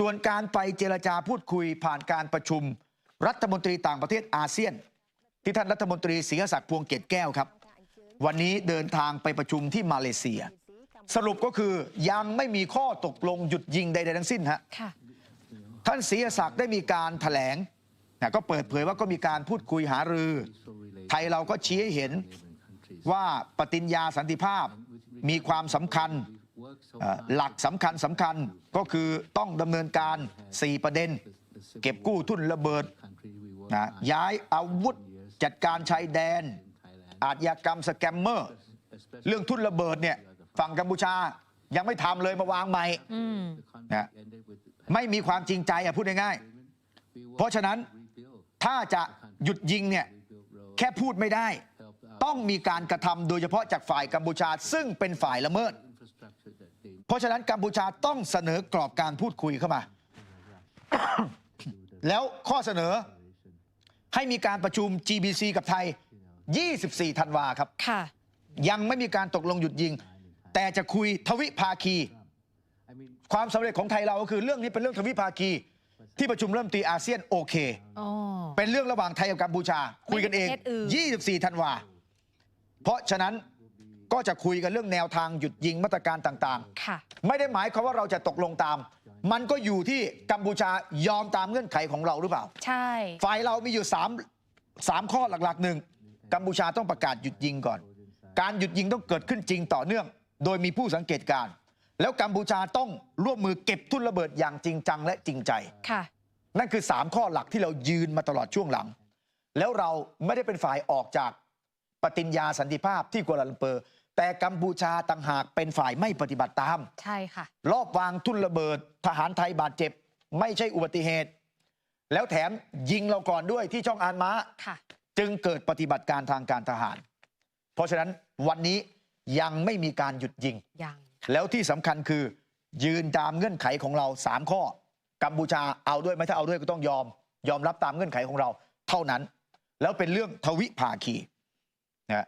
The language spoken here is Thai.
ส่วนการไปเจรจาพูดคุยผ่านการประชุม รัฐมนตรีต่างประเทศอาเซียน ที่ท่านรัฐมนตรีศรีศักดิ์พวงเกตแก้วครับ วันนี้เดินทางไปประชุมที่มาเลเซีย สรุปก็คือยังไม่มีข้อตกลงหยุดยิงใดๆทั้งสิ้นฮะค่ะท่านศรีศักดิ์ได้มีการแถลงนะก็เปิดเผยว่าก็มีการพูดคุยหารือ ไทยเราก็ชี้ให้เห็นว่าปฏิญญาสันติภาพมีความสำคัญเอ่อ หลักสำคัญสำคัญก็คือต้องดำเนินการ 4 ประเด็น เก็บกู้ทุนระเบิดนะย้ายอาวุธจัดการชายแดน อาชญากรรมสแกมเมอร์ เรื่องทุนระเบิดเนี่ยฝั่งกัมพูชายังไม่ทำเลยมาวางใหม่อืมนะไม่มีความจริงใจอะพูดง่ายๆเพราะฉะนั้นถ้าจะหยุดยิงเนี่ยแค่พูดไม่ได้ ต้องมีการกระทำโดยเฉพาะจากฝ่ายกัมพูชา ซึ่งเป็นฝ่ายละเมิด เพราะฉะนั้นกัมพูชาต้องเสนอกรอบการพูดคุยเข้ามา แล้วข้อเสนอให้มีการประชุม GBC กับไทย 24 ธันวาครับค่ะยังไม่มีการตกลงหยุดยิง แต่จะคุยทวิภาคี ความสำเร็จของไทยเราก็คือเรื่องนี้เป็นเรื่องทวิภาคี ที่ประชุมเริ่มตรีอาเซียนโอเคอ๋อเป็นเรื่องระหว่างไทยกับกัมพูชา คุยกันเองไม่ใช่ประเทศอื่น24 ธันวา เพราะฉะนั้น ก็จะคุยกันเรื่องแนวทางหยุดยิงมาตรการต่างค่ะๆไม่ได้หมายความว่าเราจะตกลงตาม มันก็อยู่ที่กัมพูชายอมตามเงื่อนไขของเราหรือเปล่า ใช่ ฝ่ายเรามีอยู่3 3ข้อหลักๆหนึ่งกัมพูชาต้องประกาศหยุดยิงก่อน การหยุดยิงต้องเกิดขึ้นจริงต่อเนื่อง โดยมีผู้สังเกตการณ์แล้วกัมพูชาต้องร่วมมือเก็บทุนระเบิดอย่างจริงจังและจริงใจค่ะนั่นคือ 3 ข้อหลักที่เรายืนมาตลอดช่วงหลัง แล้วเราไม่ได้เป็นฝ่ายออกจากปฏิญญาสันติภาพที่กัวลาลัมเปอร์ แต่กัมพูชาต่างหากเป็นฝ่ายไม่ปฏิบัติตาม ใช่ค่ะ รอบวางทุนระเบิดทหารไทยบาดเจ็บ ไม่ใช่อุบัติเหตุ แล้วแถมยิงเราก่อนด้วยที่ช่องอานม้าค่ะจึงเกิดปฏิบัติการทางการทหาร เพราะฉะนั้นวันนี้ยังไม่มีการหยุดยิงยังแล้วที่สำคัญคือ ยืนตามเงื่อนไขของเรา 3 ข้อ กัมพูชาเอาด้วยไหมถ้าเอาด้วยก็ต้องยอม ยอมรับตามเงื่อนไขของเรา เท่านั้น แล้วเป็นเรื่องทวิภาคีนะ